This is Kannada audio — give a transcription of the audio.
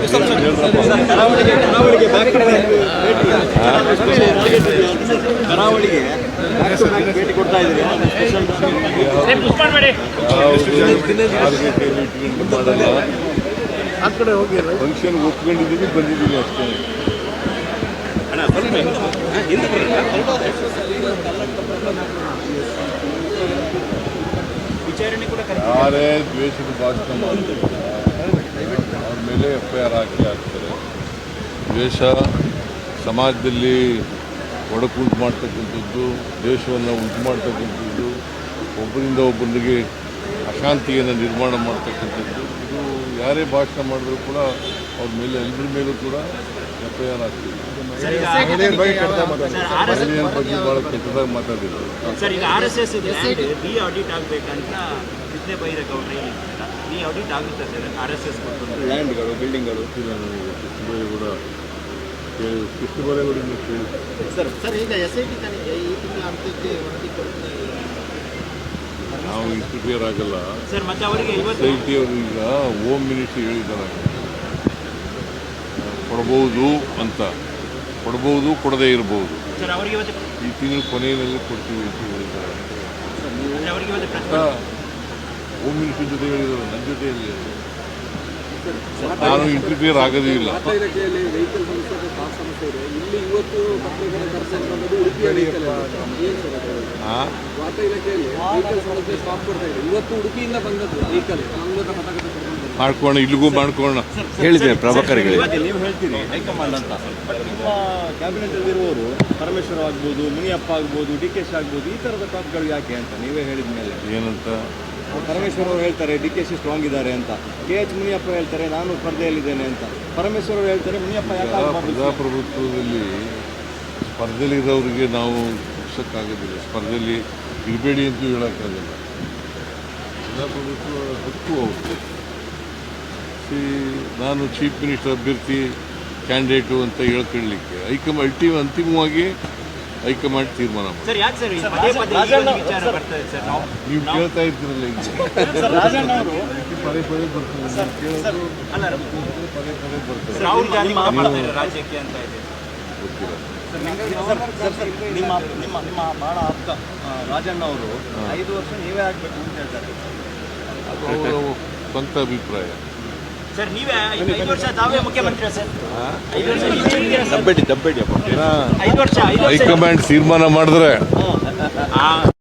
ಕರಾವಳಿಗೆ ಭೇಟಿ. ಕರಾವಳಿಗೆ ಆ ಕಡೆ ಹೋಗಿ ಕೊಡ್ತಾ ಫಂಕ್ಷನ್ ಒಪ್ಕೊಂಡಿದ್ದೀವಿ ಬಂದಿದ್ದೀವಿ ಅಷ್ಟೇ ಯಾರೇ ದ್ವೇಷದ ಭಾಷಣ ಅವ್ರ ಮೇಲೆ ಎಫ್ ಐ ಆರ್ ಹಾಕಿ ಹಾಕ್ತಾರೆ. ದ್ವೇಷ, ಸಮಾಜದಲ್ಲಿ ಒಡಕುಂಟು ಮಾಡ್ತಕ್ಕಂಥದ್ದು ದ್ವೇಷವನ್ನು ಉಂಟು ಮಾಡ್ತಕ್ಕಂಥದ್ದು, ಒಬ್ಬರಿಂದ ಒಬ್ಬರಿಗೆ ಅಶಾಂತಿಯನ್ನು ನಿರ್ಮಾಣ ಮಾಡ್ತಕ್ಕಂಥದ್ದು. ಇದು ಯಾರೇ ಭಾಷಣ ಮಾಡಿದ್ರು ಕೂಡ ಅವ್ರ ಮೇಲೆ ಎಲ್ಲರ ಮೇಲೂ ಕೂಡ ಎಫ್ ಐ ಆರ್ ಮಹಿಳೆಯರ ಬಗ್ಗೆ ಭಾಳ ಕೆಟ್ಟದಾಗಿ ಮಾತಾಡಿದ್ರು ಸರ್ ಈಗ ಆರ್ ಎಸ್ ಎಸ್ ಆಡಿಟ್ ಆಗಬೇಕಂತ ಬೈರೇಗೌಡರು ಆಡಿಟ್ ಆಗುತ್ತೆ ಸರ್ ಆರ್ ಎಸ್ ಎಸ್ ಕೊಟ್ಟು ಲ್ಯಾಂಡ್ಗಳು ಬಿಲ್ಡಿಂಗ್ಗಳು ಕೃಷ್ಣಬೈರೇಗೌಡ ಕೇಳಿ ಕೇಳಿ. ಸರ್ ಸರ್ ಈಗ ಎಸ್ ಐ ಟಿ ತನಿಖೆ ಈ ತಿಂಗಳ ಅಂತ್ಯಕ್ಕೆ ವರದಿ ಕೊಡ್ತಾರೆ ನಾವು ಇಂಟರ್ಫಿಯರ್ ಆಗಲ್ಲ. ಸರ್ ಮತ್ತೆ ಅವರಿಗೆ ಇವತ್ತು ಸೊಸೈಟಿ ಅವರು ಈಗ ಹೋಮ್ ಮಿನಿಸ್ಟ್ರಿ ಹೇಳಿದ್ದಾರೆ. ಕೊಡ್ಬೋದು ಅಂತ ಕೊಡ್ಬೋದು ಕೊಡದೇ ಇರಬಹುದು ಸರ್ ಅವರಿಗೆ ಇವತ್ತು ಈ ತಿಂಗಳು ಕೊನೆಯಲ್ಲಿ ಕೊಡ್ತೀವಿ ಅಂತ ಹೇಳಿದ್ದಾರೆ ಹೋಮ್ ಮಿನಿಸ್ಟ್ರಿ ಜೊತೆ ಹೇಳಿದ್ರು ನನ್ನ ಜೊತೆ ಹೇಳಿ ನಾನು ಇಂಟರ್ಫಿಯರ್ ಆಗೋದೇ ಇಲ್ಲ ಇವತ್ತು ಉಡುಪಿಯಿಂದ ಬಂದದ್ದು ವೆಹಿಕಲ್ ಮಾಡ್ಕೋಣ ಇಲ್ಲಿಗೂ ಮಾಡ್ಕೋಣ ಹೇಳಿದ್ದೇನೆ ಪ್ರಭಾಕರ್ಗೆ. ನೀವು ಹೇಳ್ತೀರಿ ಹೈಕಮಾಂಡ್ ಅಂತ. ಬಟ್ ನಿಮ್ಮ ಕ್ಯಾಬಿನೆಟ್ ಅಲ್ಲಿರುವವರು ಪರಮೇಶ್ವರ್ ಆಗ್ಬೋದು ಮುನಿಯಪ್ಪ ಆಗ್ಬೋದು ಡಿ ಕೆ ಶಿ ಆಗ್ಬೋದು ಈ ಥರದ ಟಾಪ್ಗಳು ಯಾಕೆ ಅಂತ ನೀವೇ ಹೇಳಿದ ಮೇಲೆ. ಏನಂತ? ಪರಮೇಶ್ವರ್ ಅವರು ಹೇಳ್ತಾರೆ ಡಿ ಕೆ ಶಿ ಸ್ಟ್ರಾಂಗ್ ಇದ್ದಾರೆ ಅಂತ. ಕೆ ಎಚ್ ಮುನಿಯಪ್ಪ ಹೇಳ್ತಾರೆ ನಾನು ಸ್ಪರ್ಧೆಯಲ್ಲಿದ್ದೇನೆ ಅಂತ. ಪರಮೇಶ್ವರ್ ಅವರು ಹೇಳ್ತಾರೆ ಮುನಿಯಪ್ಪ ಯಾಕೆ? ಪ್ರಜಾಪ್ರಭುತ್ವದಲ್ಲಿ ಸ್ಪರ್ಧೆಯಲ್ಲಿರೋರಿಗೆ ನಾವು ಮುಗಿಸೋಕ್ಕಾಗೋದಿಲ್ಲ ಸ್ಪರ್ಧೆಯಲ್ಲಿ ಇರಬೇಡಿ ಅಂತೂ ಹೇಳೋಕ್ಕಾಗಲ್ಲ. ಪ್ರಜಾಪ್ರಭುತ್ವ ಹಕ್ಕು ಅವರು ಸಿ ನಾನು ಚೀಫ್ ಮಿನಿಸ್ಟರ್ ಅಭ್ಯರ್ಥಿ ಕ್ಯಾಂಡಿಡೇಟು ಅಂತ ಹೇಳ್ಕೊಳ್ಳಿಕ್ಕೆ ಹೈಕಮಾಂಡ್ ಅಲ್ಟಿ ಅಂತಿಮವಾಗಿ ಹೈಕಮಾಂಡ್ ತೀರ್ಮಾನ ನೀವು ಕೇಳ್ತಾ ಇರ್ತೀರಲ್ಲ ಈಗ. ರಾಜಣ್ಣ ಅವರು ಪದೇ ಪದೇ ಬರ್ತದೆ ಪದೇ ಪದೇ ಗೊತ್ತಿಲ್ಲ. ನಿಮ್ಮ ನಿಮ್ಮ ನಿಮ್ಮ ಆಪ್ತ ರಾಜಣ್ಣ ಅವರು ಐದು ವರ್ಷ ನೀವೇ ಆಗ್ಬೇಕು ಅಂತ ಹೇಳ್ತಾರೆ. ಅದು ಅವರ ಸ್ವಂತ ಅಭಿಪ್ರಾಯ. ದಬ್ಬೆಡಿ ದಬ್ಬೆಡಿ ವರ್ಷ ಹೈಕಮಾಂಡ್ ತೀರ್ಮಾನ ಮಾಡಿದ್ರೆ ಆ